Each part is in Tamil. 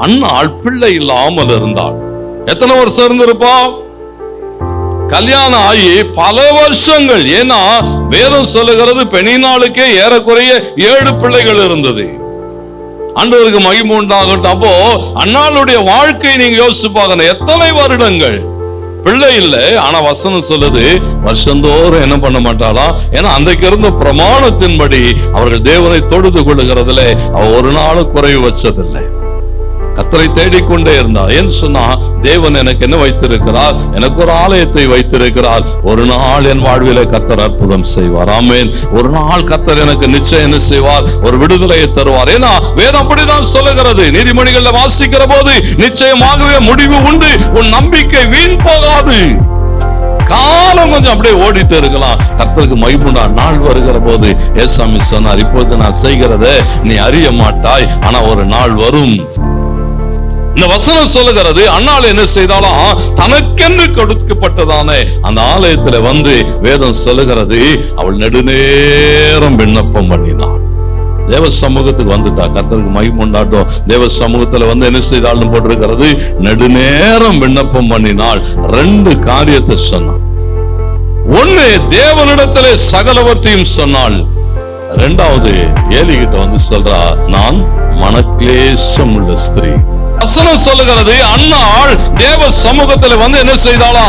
அண்ணாள் பிள்ளை இல்லாமல் இருந்தாள். எத்தனை வருஷம் இருந்திருப்பா? கல்யாணம் ஆகி பல வருஷங்கள். ஏன்னா வேதம் சொல்லுகிறது பெணினாளுக்கே ஏறக்குறைய ஏழு பிள்ளைகள் இருந்தது. அன்றவருக்கு மகிமை உண்டாகட்டும். அப்போ அண்ணாளுடைய வாழ்க்கை நீங்க யோசிச்சு பார்க்கணும். எத்தனை வருடங்கள்? பிள்ளை இல்ல. ஆனா வசனம் சொல்லுது வருஷந்தோறும் என்ன பண்ண மாட்டாளா? ஏன்னா அன்றைக்கு இருந்த பிரமாணத்தின்படி அவர்கள் தேவனை தொடுத்து கொள்ளுகிறதுல அவ ஒரு நாளும் குறைவு வச்சதில்லை. கத்தரை தேடிக்கொண்டே இருந்தார். ஏன் சொன்னா தேவன் எனக்கு என்ன வைத்திருக்கிறார்? எனக்கு ஒரு ஆலயத்தை வைத்திருக்கிறார். ஒரு நாள் என் வாழ்வில கத்தர் அற்புதம் செய்வார். ஆமேன். ஒரு நாள் கத்தர் எனக்கு நிச்சயம் என்ன செய்வார்? ஒரு விடுதலையை தருவார். ஏன்னா வேதம் அப்படிதான் சொல்லுகிறது. நீதிமொழிகள்ல வாசிக்கிற போது நிச்சயமாகவே முடிவு உண்டு. உன் நம்பிக்கை வீண் போகாது. காலம் கொஞ்சம் அப்படியே ஓடிட்டு இருக்கலாம். கர்த்தருக்கு மைபுண்டா நாள் வருகிற போது ஏசாமி சொன்னார் இப்பொழுது நான் செய்கிறத நீ அறிய மாட்டாய். ஆனா ஒரு நாள் வரும். இந்த வசனம் சொல்லுகிறது அண்ணாள் என்ன செய்தாலும் தனக்கென்று கொடுக்கப்பட்டதான. அந்த ஆலயத்துல வந்து வேதம் சொல்லுகிறது அவள் நெடுநேரம் விண்ணப்பம் பண்ணினாள். தேவ சமூகத்துக்கு வந்துட்டா கத்தருக்கு மகிமை உண்டாட்டும். தேவ சமூகத்துல வந்து என்ன செய்தாள்னு போட்டிருக்கிறது நெடுநேரம் விண்ணப்பம் பண்ணினாள். ரெண்டு காரியத்தை சொன்னான் ஒண்ணு தேவனிடத்திலே சகலவற்றையும் சொன்னாள். ரெண்டாவது ஏலி கிட்ட வந்து சொல்றா நான் மனக்லேசம் உள்ள ஸ்திரீ. வசனம் சொல்லுகிறது அன்னாள் தேவ சமூகத்துல வந்து என்ன செய்தாளா?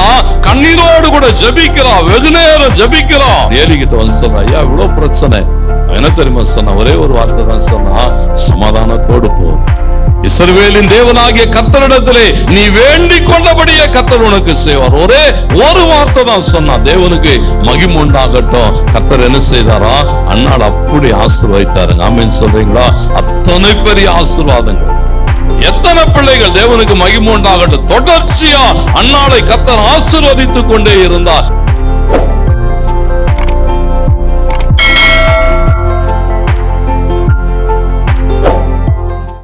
கண்ணீரோடு கூட ஜபிக்கிறா வெகு நேரம் ஜபிக்கிறா. ஏறிக்கிட்ட வந்து சொல்றா ஐயா இவ்வளவு பிரச்சனை. என்ன தெரியுமா சொன்னா ஒரே ஒரு வார்த்தை தான் சொன்னா சமாதானத்தோடு போ. இஸ்ரவேலின் தேவனாகிய கத்தரிடத்திலே நீ வேண்டி கொண்டபடியே கத்தர் உனக்கு செய்வார். ஒரே ஒரு வார்த்தை தான் சொன்னா தேவனுக்கு மகிம் உண்டாகட்டும். கத்தர் என்ன செய்தாரா? அண்ணாள் அப்படி ஆசிர்வதித்தாருங்க. ஆமீன் சொல்றீங்களா? அத்தனை பெரிய ஆசிர்வாதங்கள். எத்தனை பிள்ளைகள் தேவனுக்கு மகிமுண்டாகட்டும் தொடர்ச்சியா அன்னாலை கத்தர் ஆசிர்வதித்துக் கொண்டே இருந்தார்.